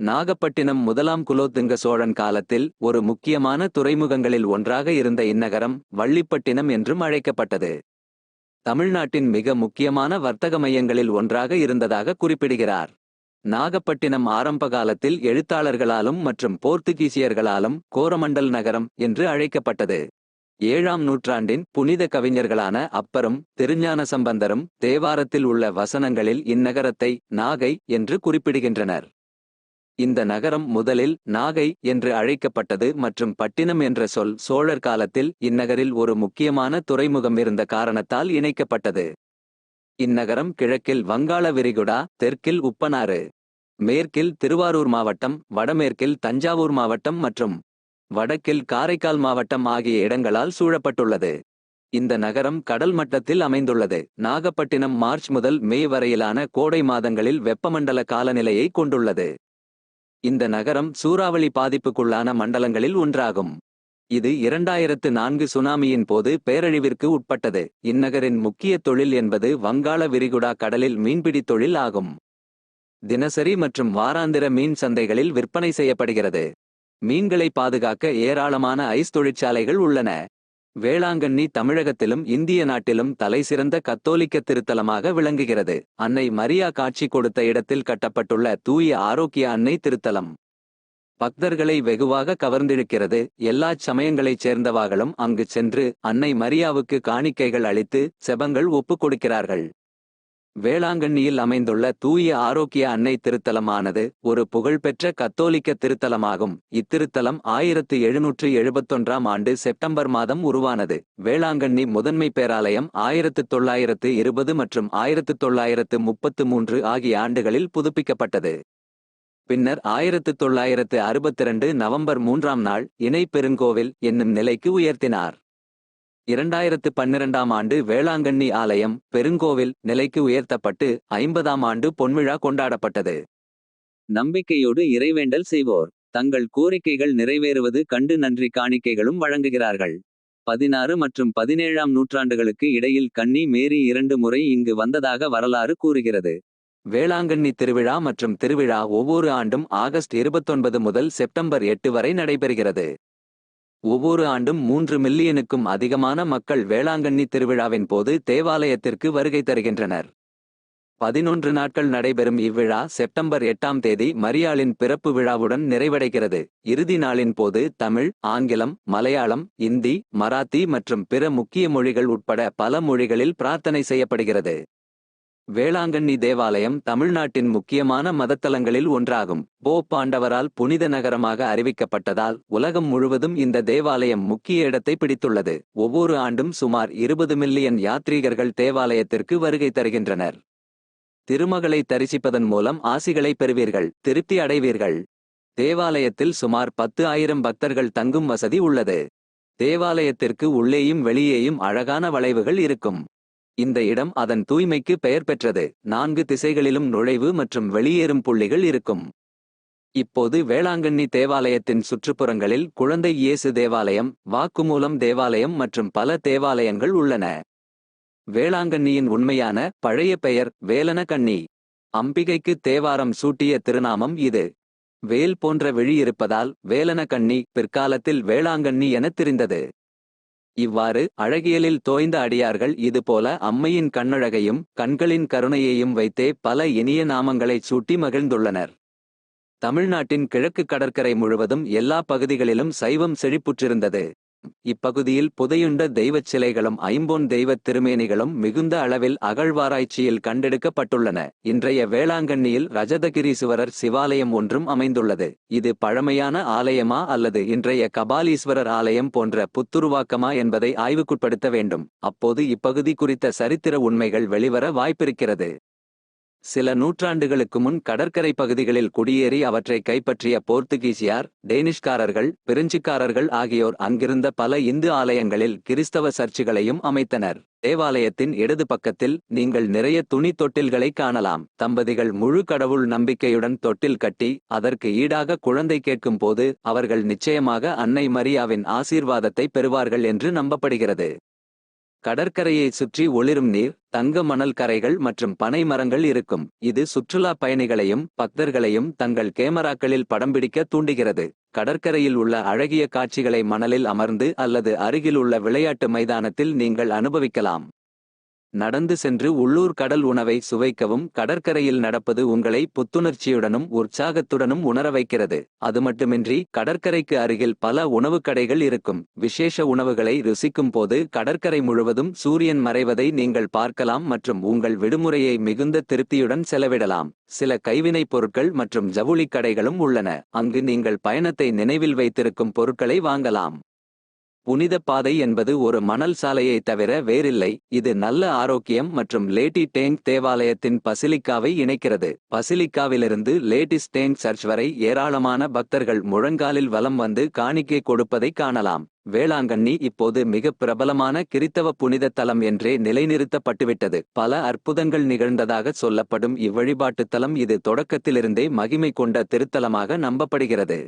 நாகப்பட்டினம் முதலாம் குலோத்துங்க சோழன் காலத்தில் ஒரு முக்கியமான துறைமுகங்களில் ஒன்றாக இருந்த இந்நகரம் வள்ளிப்பட்டினம் என்றும் அழைக்கப்பட்டது. தமிழ்நாட்டின் மிக முக்கியமான வர்த்தக மையங்களில் ஒன்றாக இருந்ததாக குறிப்பிடுகிறார். நாகப்பட்டினம் ஆரம்ப காலத்தில் எழுத்தாளர்களாலும் மற்றும் போர்த்துகீசியர்களாலும் கோரமண்டல் நகரம் என்று அழைக்கப்பட்டது. ஏழாம் நூற்றாண்டின் புனித கவிஞர்களான அப்பரும் திருஞான சம்பந்தரும் தேவாரத்தில் உள்ள வசனங்களில் இந்நகரத்தை நாகை என்று குறிப்பிடுகின்றனர். இந்த நகரம் முதலில் நாகை என்று அழைக்கப்பட்டது மற்றும் பட்டினம் என்ற சொல் சோழர் காலத்தில் இந்நகரில் ஒரு முக்கியமான துறைமுகம் இருந்த காரணத்தால் இணைக்கப்பட்டது. இந்நகரம் கிழக்கில் வங்காள விரிகுடா தெற்கில் உப்பனாறு மேற்கில் திருவாரூர் மாவட்டம் வடமேற்கில் தஞ்சாவூர் மாவட்டம் மற்றும் வடக்கில் காரைக்கால் மாவட்டம் ஆகிய இடங்களால் சூழப்பட்டுள்ளது. இந்த நகரம் கடல் மட்டத்தில் அமைந்துள்ளது. நாகப்பட்டினம் மார்ச் முதல் மே வரையிலான கோடை மாதங்களில் வெப்பமண்டல காலநிலையை கொண்டுள்ளது. இந்த நகரம் சூறாவளி பாதிப்புக்குள்ளான மண்டலங்களில் ஒன்றாகும். இது இரண்டாயிரத்து நான்கு சுனாமியின் போது பேரழிவிற்கு உட்பட்டது. இந்நகரின் முக்கிய தொழில் என்பது வங்காள விரிகுடா கடலில் மீன்பிடி தொழில் ஆகும். தினசரி மற்றும் வாராந்திர மீன் சந்தைகளில் விற்பனை செய்யப்படுகிறது. மீன்களை பாதுகாக்க ஏராளமான ஐஸ் தொழிற்சாலைகள் உள்ளன. வேளாங்கண்ணி தமிழகத்திலும் இந்திய நாட்டிலும் தலைசிறந்த கத்தோலிக்க திருத்தலமாக விளங்குகிறது. அன்னை மரியா காட்சி கொடுத்த இடத்தில் கட்டப்பட்டுள்ள தூய ஆரோக்கிய அன்னை திருத்தலம். பக்தர்களை வெகுவாக கவர்ந்திழுக்கிறது. எல்லாச் சமயங்களைச் சேர்ந்தவாகளும் அங்கு சென்று அன்னை மரியாவுக்கு காணிக்கைகள் அளித்து செபங்கள் ஒப்புக் கொடுக்கிறார்கள். வேளாங்கண்ணியில் அமைந்துள்ள தூய ஆரோக்கிய அன்னை திருத்தலமானது ஒரு புகழ்பெற்ற கத்தோலிக்க திருத்தலமாகும். இத்திருத்தலம் ஆயிரத்து எழுநூற்று எழுபத்தொன்றாம் ஆண்டு செப்டம்பர் மாதம் உருவானது. வேளாங்கண்ணி முதன்மை பேராலயம் ஆயிரத்து தொள்ளாயிரத்து இருபது மற்றும் ஆயிரத்து தொள்ளாயிரத்து முப்பத்து மூன்று ஆகிய ஆண்டுகளில் புதுப்பிக்கப்பட்டது. பின்னர் ஆயிரத்து தொள்ளாயிரத்து அறுபத்திரண்டு நவம்பர் மூன்றாம் நாள் இணை பெருங்கோவில் என்னும் நிலைக்கு உயர்த்தினார். இரண்டாயிரத்து பன்னிரண்டாம் ஆண்டு வேளாங்கண்ணி ஆலயம் பெருங்கோவில் நிலைக்கு உயர்த்தப்பட்டு ஐம்பதாம் ஆண்டு பொன்விழா கொண்டாடப்பட்டது. நம்பிக்கையோடு இறைவேண்டல் செய்வோர். தங்கள் கோரிக்கைகள் நிறைவேறுவது கண்டு நன்றி காணிக்கைகளும் வழங்குகிறார்கள். பதினாறு மற்றும் பதினேழாம் நூற்றாண்டுகளுக்கு இடையில் கன்னி மேரி இரண்டு முறை இங்கு வந்ததாக வரலாறு கூறுகிறது. வேளாங்கண்ணி திருவிழா மற்றும் திருவிழா ஒவ்வொரு ஆண்டும் ஆகஸ்ட் இருபத்தொன்பது முதல் செப்டம்பர் எட்டு வரை நடைபெறுகிறது. ஒவ்வொரு ஆண்டும் மூன்று மில்லியனுக்கும் அதிகமான மக்கள் வேளாங்கண்ணி திருவிழாவின் போது தேவாலயத்திற்கு வருகை தருகின்றனர். பதினொன்று நாட்கள் நடைபெறும் இவ்விழா செப்டம்பர் எட்டாம் தேதி மரியாளின் பிறப்பு விழாவுடன் நிறைவடைகிறது. இறுதி நாளின் போது தமிழ் ஆங்கிலம் மலையாளம் இந்தி மராத்தி மற்றும் பிற முக்கிய மொழிகள் உட்பட பல மொழிகளில் பிரார்த்தனை செய்யப்படுகிறது. வேளாங்கண்ணி தேவாலயம் தமிழ்நாட்டின் முக்கியமான மதத்தலங்களில் ஒன்றாகும். போ பாண்டவரால் புனித நகரமாக அறிவிக்கப்பட்டதால் உலகம் முழுவதும் இந்த தேவாலயம் முக்கிய இடத்தை பிடித்துள்ளது. ஒவ்வொரு ஆண்டும் சுமார் இருபது மில்லியன் யாத்ரீகர்கள் தேவாலயத்திற்கு வருகை தருகின்றனர். திருமகளை தரிசிப்பதன் மூலம் ஆசிகளை பெறுவீர்கள். திருப்தி அடைவீர்கள். தேவாலயத்தில் சுமார் பத்து ஆயிரம் பக்தர்கள் தங்கும் வசதி உள்ளது. தேவாலயத்திற்கு உள்ளேயும் வெளியேயும் அழகான வளைவுகள் இருக்கும். இந்த இடம் அதன் தூய்மைக்கு பெயர் பெற்றது. நான்கு திசைகளிலும் நுழைவு மற்றும் வெளியேறும் புள்ளிகள் இருக்கும். இப்போது வேளாங்கண்ணி தேவாலயத்தின் சுற்றுப்புறங்களில் குழந்தை இயேசு தேவாலயம் வாக்குமூலம் தேவாலயம் மற்றும் பல தேவாலயங்கள் உள்ளன. வேளாங்கண்ணியின் உண்மையான பழைய பெயர் வேலனகண்ணி அம்பிகைக்கு தேவாரம் சூட்டிய திருநாமம் இது. வேல் போன்ற விழி இருப்பதால் வேலன கண்ணி பிற்காலத்தில் வேளாங்கண்ணி எனத் தெரிந்தது. இவ்வாறு அழகியலில் தோய்ந்த அடியார்கள் இதுபோல அம்மையின் கண்ணழகையும் கண்களின் கருணையையும் வைத்தே பல இனிய நாமங்களைச் சூட்டி மகிழ்ந்துள்ளனர். தமிழ்நாட்டின் கிழக்கு கடற்கரை முழுவதும் எல்லா பகுதிகளிலும் சைவம் செழிப்புற்றிருந்தது. இப்பகுதியில் புதையுண்ட தெய்வச் சிலைகளும் ஐம்பொன் தெய்வத் திருமேனிகளும் மிகுந்த அளவில் அகழ்வாராய்ச்சியில் கண்டெடுக்கப்பட்டுள்ளன. இன்றைய வேளாங்கண்ணியில் ரஜதகிரீசுவரர் சிவாலயம் ஒன்றும் அமைந்துள்ளது. இது பழமையான ஆலயமா அல்லது இன்றைய கபாலீஸ்வரர் ஆலயம் போன்ற புத்துருவாக்கமா என்பதை ஆய்வுக்குட்படுத்த வேண்டும். அப்போது இப்பகுதி குறித்த சரித்திர உண்மைகள் வெளிவர வாய்ப்பிருக்கிறது. சில நூற்றாண்டுகளுக்கு முன் கடற்கரை பகுதிகளில் குடியேறி அவற்றை கைப்பற்றிய போர்த்துகீசியார் டேனிஷ்காரர்கள் பிரெஞ்சுக்காரர்கள் ஆகியோர் அங்கிருந்த பல இந்து ஆலயங்களில் கிறிஸ்தவ சர்ச்சுகளையும் அமைத்தனர். தேவாலயத்தின் இடது பக்கத்தில் நீங்கள் நிறைய துணி தொட்டில்களை காணலாம். தம்பதிகள் முழு கடவுள் நம்பிக்கையுடன் தொட்டில் கட்டி அதற்கு ஈடாக குழந்தை கேட்கும் போது அவர்கள் நிச்சயமாக அன்னை மரியாவின் ஆசீர்வாதத்தை பெறுவார்கள் என்று நம்பப்படுகிறது. கடற்கரையை சுற்றி ஒளிரும் நீர் தங்க மணல் கரைகள் மற்றும் பனை மரங்கள் இருக்கும். இது சுற்றுலா பயணிகளையும் பக்தர்களையும் தங்கள் கேமராக்களில் படம் பிடிக்க தூண்டுகிறது. கடற்கரையில் உள்ள அழகிய காட்சிகளை மணலில் அமர்ந்து அல்லது அருகில் உள்ள விளையாட்டு மைதானத்தில் நீங்கள் அனுபவிக்கலாம். நடந்து சென்று உள்ளூர் கடல் உணவை சுவைக்கவும் கடற்கரையில் நடப்பது உங்களை புத்துணர்ச்சியுடனும் உற்சாகத்துடனும் உணர வைக்கிறது. அது மட்டுமின்றி கடற்கரைக்கு அருகில் பல உணவுக் கடைகள் இருக்கும். விசேஷ உணவுகளை ருசிக்கும் போது கடற்கரை முழுவதும் சூரியன் மறைவதை நீங்கள் பார்க்கலாம் மற்றும் உங்கள் விடுமுறையை மிகுந்த திருப்தியுடன் செலவிடலாம். சில கைவினைப் பொருட்கள் மற்றும் ஜவுளிக் கடைகளும் உள்ளன. அங்கு நீங்கள் பயணத்தை நினைவில் வைத்திருக்கும் பொருட்களை வாங்கலாம். புனித பாதை என்பது ஒரு மணல் சாலையை தவிர வேறில்லை. இது நல்ல ஆரோக்கியம் மற்றும் லேட்டி டேங் தேவாலயத்தின் பசிலிக்காவை இணைக்கிறது. பசிலிக்காவிலிருந்து லேட்டிஸ் டேங் சர்ச் வரை ஏராளமான பக்தர்கள் முழங்காலில் வலம் வந்து காணிக்கை கொடுப்பதை காணலாம். வேளாங்கண்ணி இப்போது மிக பிரபலமான கிறித்தவ புனித தலம் என்றே நிலைநிறுத்தப்பட்டுவிட்டது. பல அற்புதங்கள் நிகழ்ந்ததாக சொல்லப்படும் இவ்வழிபாட்டுத் தலம் இது தொடக்கத்திலிருந்தே மகிமை கொண்ட திருத்தலமாக நம்பப்படுகிறது.